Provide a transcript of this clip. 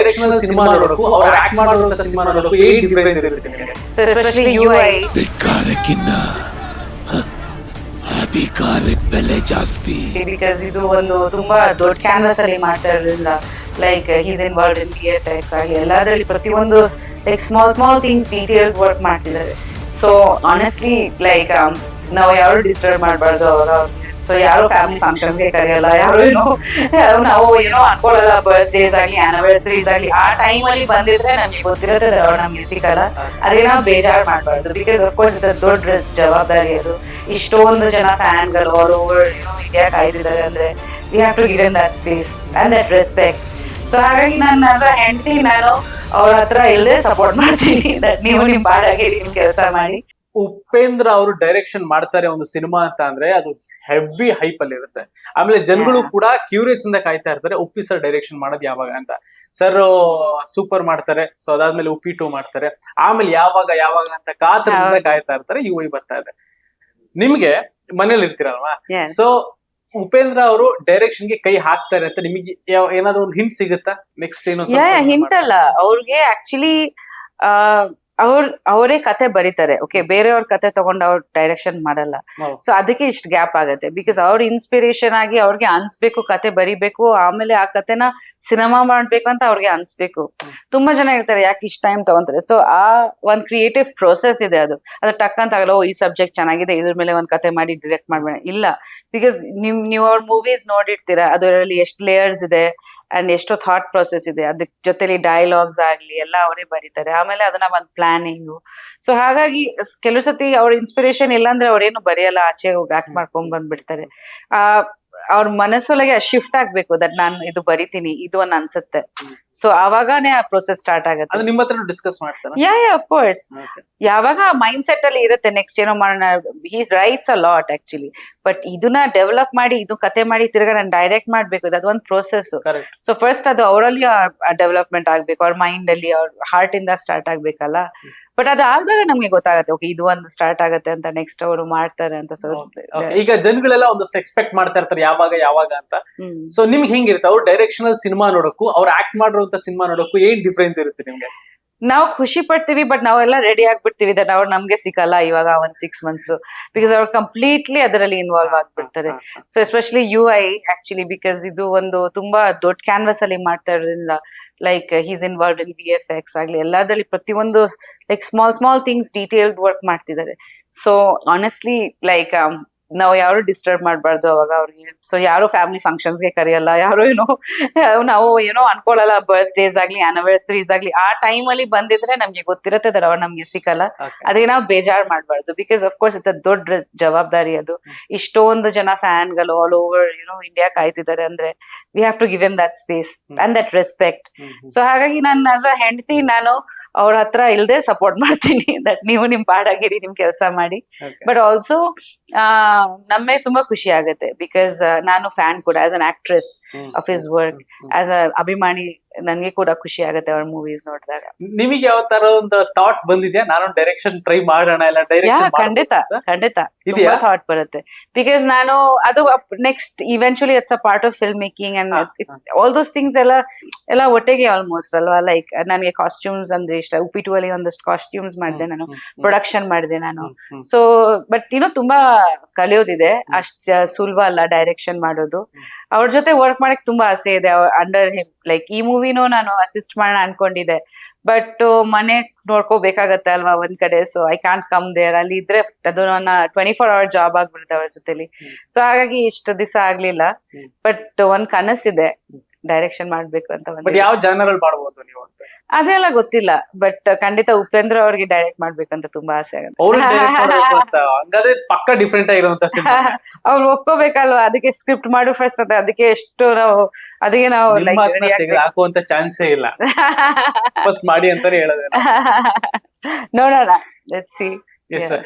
Directional cinema ನೋಡೋಕು ಅವ್ರು act cinema ನೋಡೋಕು ಏನ್ ಡಿಫರೆನ್ಸ್ ಇರುತ್ತೆ? ಎಸ್ಪೆಷಲಿ ಅಧಿಕಾರಕ್ಕೆ ಬೆಲೆ ಜಾಸ್ತಿ. ಬಿಕಾಸ್ ಇದು ಒಂದು ತುಂಬಾ ದೊಡ್ಡ ಕ್ಯಾನ್ವಾಸ್ ಅಲ್ಲಿ ಮಾಡ್ತಾ ಇರೋದ್ರಿಂದ like he's involve in B F X ಆಗಿ ಎಲ್ಲದರಲ್ಲಿ ಪ್ರತಿಯೊಂದು like small small things detail work ಮಾಡ್ತಿದ್ದಾರೆ. ಸೊ ಆನೆಸ್ಟ್ಲಿ ಲೈಕ್ ನಾವು ಯಾರು ಡಿಸ್ಟರ್ಬ್ ಮಾಡಬಾರ್ದು ಅವಾಗ ಸೊ ಯಾರು ಫ್ಯಾಮಿಲಿ ಫಂಕ್ಷನ್ಸ್ಗೆ ಕರೆಯಲ್ಲ, ಯಾರು ಏನೋ ನಾವು ಏನೋ ಅನ್ಕೊಳ್ಳಲ್ಲ ಬರ್ತ್ಡೇಸ್ ಆಗಲಿ ಆನಿವರ್ಸರೀಸ್ ಆಗಲಿ ಆ ಟೈಮಲ್ಲಿ ಬಂದಿದ್ರೆ ನಮ್ಗೆ ಗೊತ್ತಿರುತ್ತೆ ನಮ್ಗೆ ಸಿಕ್ಕಲ್ಲ ಅದೇ ನಾವು ಬೇಜಾರು ಮಾಡಬಾರ್ದು. ಬಿಕಾಸ್ ಅಫ್ಕೋರ್ಸ್ ಇದು ದೊಡ್ಡ ಜವಾಬ್ದಾರಿ ಅದು. ಇಷ್ಟೊಂದು ಜನ ಫ್ಯಾನ್ಗಳು ಆಲ್ ಓವರ್ ಏನೋ ಇಂಡಿಯಾ ಕಾಯ್ತಿದ್ದಾರೆ ಅಂದ್ರೆ we have to give in that space and that respect so ಹಾಗಾಗಿ ನಾನು ಆಸ್ ಹೆಂಡತಿ ನಾನು ಅವ್ರ ಹತ್ರ ಎಲ್ಲೇ ಸಪೋರ್ಟ್ ಮಾಡ್ತೀನಿ. ನೀವು ನಿಮ್ ಬಾಳಾಗಿ ನಿಮ್ ಕೆಲಸ ಮಾಡಿ. ಉಪೇಂದ್ರ ಅವರು ಡೈರೆಕ್ಷನ್ ಮಾಡ್ತಾರೆ ಒಂದು ಸಿನಿಮಾ ಅಂತ ಅಂದ್ರೆ ಅದು ಹೆವಿ ಹೈಪ್ ಅಲ್ಲಿ ಇರುತ್ತೆ. ಆಮೇಲೆ ಜನಗಳು ಕೂಡ ಕ್ಯೂರಿಯಸ್ ಇಂದ ಕಾಯ್ತಾ ಇರ್ತಾರೆ ಉಪ್ಪಿ ಸರ್ ಡೈರೆಕ್ಷನ್ ಮಾಡೋದು ಯಾವಾಗ ಅಂತ. ಸರ್ ಸೂಪರ್ ಮಾಡ್ತಾರೆ ಸೊ ಅದಾದ್ಮೇಲೆ ಉಪ್ಪಿ ಟೂ ಮಾಡ್ತಾರೆ. ಆಮೇಲೆ ಯಾವಾಗ ಯಾವಾಗ ಅಂತ ಕಾತರದಿಂದ ಕಾಯ್ತಾ ಇರ್ತಾರೆ ಯು ಐ ಬರ್ತಾ ಇದೆ ನಿಮ್ಗೆ ಮನೇಲಿ ಇರ್ತೀರಲ್ವಾ. ಸೊ ಉಪೇಂದ್ರ ಅವರು ಡೈರೆಕ್ಷನ್ಗೆ ಕೈ ಹಾಕ್ತಾರೆ ಅಂತ ನಿಮಗೆ ಏನಾದ್ರು ಒಂದು ಹಿಂಟ್ ಸಿಗುತ್ತಾ? ನೆಕ್ಸ್ಟ್ ಏನು ಹಿಂಟ್ ಅಲ್ಲ. ಅವ್ರಿಗೆ ಆಕ್ಚುಲಿ ಅವ್ರ ಅವರೇ ಕತೆ ಬರೀತಾರೆ. ಓಕೆ ಬೇರೆಯವ್ರ ಕತೆ ತಗೊಂಡು ಅವ್ರ ಡೈರೆಕ್ಷನ್ ಮಾಡಲ್ಲ. ಸೊ ಅದಕ್ಕೆ ಇಷ್ಟು ಗ್ಯಾಪ್ ಆಗುತ್ತೆ. ಬಿಕಾಸ್ ಅವ್ರ ಇನ್ಸ್ಪಿರೇಷನ್ ಆಗಿ ಅವ್ರಿಗೆ ಅನ್ಸ್ಬೇಕು ಕತೆ ಬರಿಬೇಕು ಆಮೇಲೆ ಆ ಕತೆನ ಸಿನಿಮಾ ಮಾಡ್ಬೇಕು ಅಂತ ಅವ್ರಿಗೆ ಅನ್ಸ್ಬೇಕು. ತುಂಬಾ ಜನ ಹೇಳ್ತಾರೆ ಯಾಕೆ ಇಷ್ಟು ಟೈಮ್ ತಗೊಂತಾರೆ? ಸೊ ಆ ಒಂದ್ ಕ್ರಿಯೇಟಿವ್ ಪ್ರೋಸೆಸ್ ಇದೆ ಅದು. ಅದು ಟಕ್ ಅಂತ ಆಗಲ್ಲ ಓ ಈ ಸಬ್ಜೆಕ್ಟ್ ಚೆನ್ನಾಗಿದೆ ಇದ್ರ ಮೇಲೆ ಒಂದ್ ಕತೆ ಮಾಡಿ ಡಿರೆಕ್ಟ್ ಮಾಡ್ಬೇಡ. ಇಲ್ಲ. ಬಿಕಾಸ್ ನಿಮ್ ನೀವು ಅವ್ರ ಮೂವೀಸ್ ನೋಡಿರ್ತೀರಾ ಅದರಲ್ಲಿ ಎಷ್ಟು ಲೇಯರ್ಸ್ ಇದೆ ಅಂಡ್ ಎಷ್ಟೋ ಥಾಟ್ ಪ್ರೊಸೆಸ್ ಇದೆ. ಅದಕ್ಕೆ ಜೊತೆಲಿ ಡೈಲಾಗ್ಸ್ ಆಗ್ಲಿ ಎಲ್ಲ ಅವರೇ ಬರೀತಾರೆ. ಆಮೇಲೆ ಅದನ್ನ ಒಂದ್ ಪ್ಲಾನಿಂಗ್ ಸೊ ಹಾಗಾಗಿ ಕೆಲವು ಸತಿ ಅವ್ರ ಇನ್ಸ್ಪಿರೇಷನ್ ಇಲ್ಲಾಂದ್ರೆ ಅವ್ರೇನು ಬರೆಯಲ್ಲ. ಆಚೆ ಹೋಗಿ ಆಕ್ಟ್ ಮಾಡ್ಕೊಂಡ್ ಬಂದ್ಬಿಡ್ತಾರೆ. ಆ ಅವ್ರ ಮನಸ್ಸೊಳಗೆ ಶಿಫ್ಟ್ ಆಗ್ಬೇಕು. ದಟ್ ನಾನು ಇದು ಬರಿತೀನಿ. ಇದು ಒಂದ್ ಅನ್ಸುತ್ತೆ. ಸೊ ಆವಾಗನೇ ಆ ಪ್ರೊಸೆಸ್ ಸ್ಟಾರ್ಟ್ ಆಗುತ್ತೆ. ಅದು ನಿಮ್ಮ ಹತ್ರ ಡಿಸ್ಕಸ್ ಮಾಡ್ತಾರೆ ಯಾ ಯಾ ಆಫ್ ಕೋರ್ಸ್ ಯಾವಾಗ ಮೈಂಡ್ ಸೆಟ್ ಅಲ್ಲಿ ಇರುತ್ತೆ ನೆಕ್ಸ್ಟ್ ಏನೋ ಮಾಡೋಣ he writes a lot actually but ಇದನ್ನ ಡೆವಲಪ್ ಮಾಡಿ ಇದು ಕತೆ ಮಾಡಿ ತಿರ್ಗಾ ನಾನು ಡೈರೆಕ್ಟ್ ಮಾಡ್ಬೇಕು. ಅದು ಒಂದು ಪ್ರೋಸೆಸ್ ಸೊ ಫಸ್ಟ್ ಅದು ಅವರಲ್ಲಿ ಡೆವಲಪ್ಮೆಂಟ್ ಆಗ್ಬೇಕು. ಅವ್ರ ಮೈಂಡ್ ಅಲ್ಲಿ ಅವ್ರ ಹಾರ್ಟ್ ಇಂದ ಸ್ಟಾರ್ಟ್ ಆಗ್ಬೇಕಲ್ಲ. ಬಟ್ ಅದು ಆದಾಗ ನಮ್ಗೆ ಗೊತ್ತಾಗುತ್ತೆ. ಓಕೆ ಇದು ಒಂದು ಸ್ಟಾರ್ಟ್ ಆಗುತ್ತೆ ಅಂತ ನೆಕ್ಸ್ಟ್ ಅವರು ಮಾಡ್ತಾರೆ ಅಂತ. ಸೊ ಈಗ ಜನಗಳೆಲ್ಲ ಒಂದಷ್ಟು ಎಕ್ಸ್ಪೆಕ್ಟ್ ಮಾಡ್ತಾ ಇರ್ತಾರೆ ಯಾವಾಗ ಯಾವಾಗ ಅಂತ. ಸೊ ನಿಮ್ಗೆ ಹೆಂಗಿರುತ್ತೆ? ಅವ್ರು ಡೈರೆಕ್ಷನಲ್ ಸಿನಿಮಾ ನೋಡೋಕು ಅವ್ರು ಆಕ್ಟ್ ಮಾಡಿರುವಂತ ಸಿನಿಮಾ ನೋಡೋಕ್ಕೂ ಏನ್ ಡಿಫ್ರೆನ್ಸ್ ಇರುತ್ತೆ ನಿಮ್ಗೆ? ನಾವು ಖುಷಿ ಪಡ್ತೀವಿ ಬಟ್ ನಾವೆಲ್ಲ ರೆಡಿ ಆಗ್ಬಿಡ್ತೀವಿ. ದಟ್ ಅವ್ರು ನಮ್ಗೆ ಸಿಕ್ಕಲ್ಲ ಇವಾಗ ಒಂದ್ ಸಿಕ್ಸ್ ಮಂತ್ಸ್ ಬಿಕಾಸ್ ಅವ್ರು ಕಂಪ್ಲೀಟ್ಲಿ ಅದರಲ್ಲಿ ಇನ್ವಾಲ್ವ್ ಆಗ್ಬಿಡ್ತಾರೆ. So especially you I actually because ಇದು ಒಂದು ತುಂಬಾ ದೊಡ್ಡ ಕ್ಯಾನ್ವಾಸ್ ಅಲ್ಲಿ ಮಾಡ್ತಾ ಇರೋದ್ರಿಂದ like he's involve in V F X ಆಗ್ಲಿ, ಎಲ್ಲದರಲ್ಲಿ ಪ್ರತಿಯೊಂದು like small small things detailed work ಮಾಡ್ತಿದ್ದಾರೆ. ಸೊ ಆನೆಸ್ಟ್ಲಿ ಲೈಕ್ ನಾವು ಯಾರು ಡಿಸ್ಟರ್ಬ್ ಮಾಡಬಾರ್ದು ಅವಾಗ ಅವ್ರಿಗೆ. ಸೊ ಯಾರು ಫ್ಯಾಮಿಲಿ ಫಂಕ್ಷನ್ಸ್ಗೆ ಕರೆಯಲ್ಲ ಯಾರು ಏನೋ ನಾವು ಏನೋ ಅನ್ಕೊಳ್ಳಲ್ಲ ಬರ್ತ್ಡೇಸ್ ಆಗ್ಲಿ ಆನಿವರ್ಸರೀಸ್ ಆಗ್ಲಿ ಆ ಟೈಮ್ ಅಲ್ಲಿ ಬಂದಿದ್ರೆ ನಮ್ಗೆ ಗೊತ್ತಿರುತ್ತೆ that ಅವ್ರು ನಮ್ಗೆ ಸಿಕ್ಕಲ್ಲ. ಅದಕ್ಕೆ ನಾವು ಬೇಜಾರ್ ಮಾಡಬಾರ್ದು because of course it's a ದೊಡ್ಡ ಜವಾಬ್ದಾರಿ ಅದು. ಇಷ್ಟೊಂದು ಜನ ಫ್ಯಾನ್ಗಳು all over you know India ಕಾಯ್ತಿದ್ದಾರೆ ಅಂದ್ರೆ we have to give them that space and that respect so ಹಾಗಾಗಿ ನಾನು ಆಸ್ ಅ ಹೆಂಡತಿ ನಾನು ಅವ್ರ ಹತ್ರ ಇಲ್ಲದೆ ಸಪೋರ್ಟ್ ಮಾಡ್ತೀನಿ. ದಟ್ ನೀವು ನಿಮ್ ಪಾಡಾಗಿರಿ ನಿಮ್ ಕೆಲಸ ಮಾಡಿ. ಬಟ್ ಆಲ್ಸೋ ನಮ್ಮೇ ತುಂಬಾ ಖುಷಿ ಆಗುತ್ತೆ. ಬಿಕಾಸ್ ನಾನು ಫ್ಯಾನ್ ಕೂಡ as an actress of his work as a ಅಭಿಮಾನಿ ನನ್ಗೆ ಕೂಡ ಖುಷಿ ಆಗುತ್ತೆ ಅವ್ರ ಮೂವೀಸ್ ನೋಡಿದಾಗ. ನಿಮಗೆ ಯಾವ ತರ ಒಂದು ಥಾಟ್ ಬಂದಿದ್ಯಾ? ನಾನು ಡೈರೆಕ್ಷನ್ ಟ್ರೈ ಮಾಡೋಣ ಇಲ್ಲ ಡೈರೆಕ್ಷನ್ ಖಂಡಿತ ಖಂಡಿತ. ಇದೆಯಾ? ಥಾಟ್ ಬರುತ್ತೆ. ಬಿಕಾಸ್ ನಾನು ಅದು next eventually it's a part of film making and it's all those things ಎಲ್ಲ ಎಲ್ಲ ಒಟ್ಟಿಗೆ ಆಲ್ಮೋಸ್ಟ್ ಅಲ್ವಾ? ಲೈಕ್ ನನಗೆ ಕಾಸ್ಟ್ಯೂಮ್ಸ್ ಅಂದ್ರೆ ಇಷ್ಟ. ಉಪ್ಪಿಟು ಅಲ್ಲಿ ಒಂದಷ್ಟು ಕಾಸ್ಟ್ಯೂಮ್ಸ್ ಮಾಡಿದೆ ನಾನು. ಪ್ರೊಡಕ್ಷನ್ ಮಾಡಿದೆ ನಾನು. ಸೊ ಬಟ್ ಇನ್ನು ತುಂಬಾ ಕಲಿಯೋದಿದೆ. ಅಷ್ಟ್ ಸುಲಭ ಅಲ್ಲ ಡೈರೆಕ್ಷನ್ ಮಾಡೋದು. ಅವ್ರ ಜೊತೆ ವರ್ಕ್ ಮಾಡಕ್ ತುಂಬಾ ಆಸೆ ಇದೆ ಅಂಡರ್ ಹಿಮ್ ಲೈಕ್ ಈ ಮೂವಿನೂ ನಾನು ಅಸಿಸ್ಟ್ ಮಾಡೋಣ ಅನ್ಕೊಂಡಿದ್ದೆ. ಬಟ್ ಮನೆ ನೋಡ್ಕೋಬೇಕಾಗತ್ತೆ ಅಲ್ವಾ ಒಂದ್ ಕಡೆ? So I can't come there ಅಲ್ಲಿ ಇದ್ರೆ ಅದು ನನ್ನ ಟ್ವೆಂಟಿ ಫೋರ್ ಅವರ್ ಜಾಬ್ ಆಗ್ಬಿಡುತ್ತೆ ಅವ್ರ ಜೊತೆಲಿ. ಸೊ ಹಾಗಾಗಿ ಇಷ್ಟು ದಿವಸ ಆಗ್ಲಿಲ್ಲ. ಬಟ್ ಒಂದ್ ಕನಸಿದೆ. ಡೈರೆಕ್ಷನ್ ಮಾಡ್ಬೇಕು ಅಂತ ಬಟ್ ಯಾವ ಜನರಲ್ ಮಾಡ್ಬೋದು ನೀವು ಅಂತ? ಅದೆಲ್ಲ ಗೊತ್ತಿಲ್ಲ ಬಟ್ ಖಂಡಿತ ಉಪೇಂದ್ರ ಅವ್ರಿಗೆ ಡೈರೆಕ್ಟ್ ಮಾಡ್ಬೇಕಂತ ತುಂಬಾ ಆಸೆ ಆಗುತ್ತೆ. ಪಕ್ಕ ಡಿಫ್ರೆಂಟ್ ಆಗಿರುವಂತ ಅವ್ರು ಒಪ್ಕೋಬೇಕಲ್ವಾ? ಅದಕ್ಕೆ ಸ್ಕ್ರಿಪ್ಟ್ ಮಾಡು ಫಸ್ಟ್ ಅಂತ. ಅದಕ್ಕೆ ಎಷ್ಟು ನಾವು ಅದಕ್ಕೆ ನಾವು ಹಾಕುವಂತ ಚಾನ್ಸೇ ಇಲ್ಲ. ಫಸ್ಟ್ ಮಾಡಿ ಅಂತಾನೆ ಹೇಳೋದು ನೋಡೋಣ. Let's see yes.